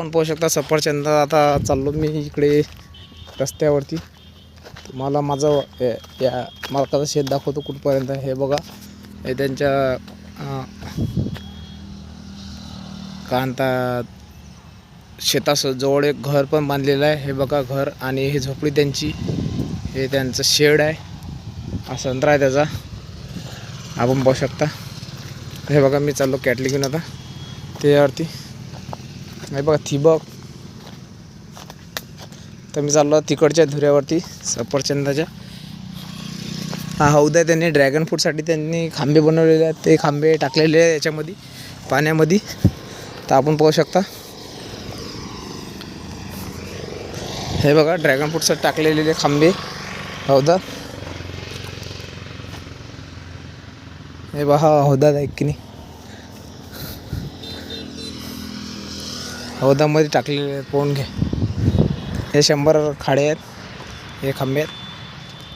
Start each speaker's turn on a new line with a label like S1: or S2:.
S1: आपण पाहू शकता सफरचंद आता चाललो मी इकडे रस्त्यावरती. तुम्हाला माझं या- या मालकाचं शेत दाखवतो कुठपर्यंत. आहे. हे बघा हे त्यांच्या कांता शेतास जवळ एक घर पण बांधलेलं आहे. हे बघा घर आणि हे झोपडी त्यांची. हे त्यांचं शेड आहे. हा संत्रा आहे त्याचा. आपण पाहू शकता. हे बघा मी चाललो कॅटली घेऊन आता त्यावरती हे बघा थिबक तर मी चाललो तिकडच्या धुऱ्यावरती सफरचंदाच्या. हा हौद आहे त्यांनी ड्रॅगन फ्रूटसाठी त्यांनी खांबे बनवलेले आहेत. ते खांबे टाकलेले आहे याच्यामध्ये पाण्यामध्ये. तर आपण पाहू शकता. हे बघा ड्रॅगन फ्रूटसाठी टाकलेले खांबे. हौदा. हे बघा हा हौदा आहे की नाही. हौदामध्ये टाकलेले पोहून घे? हे शंभर खाडे आहेत हे खांबे आहेत.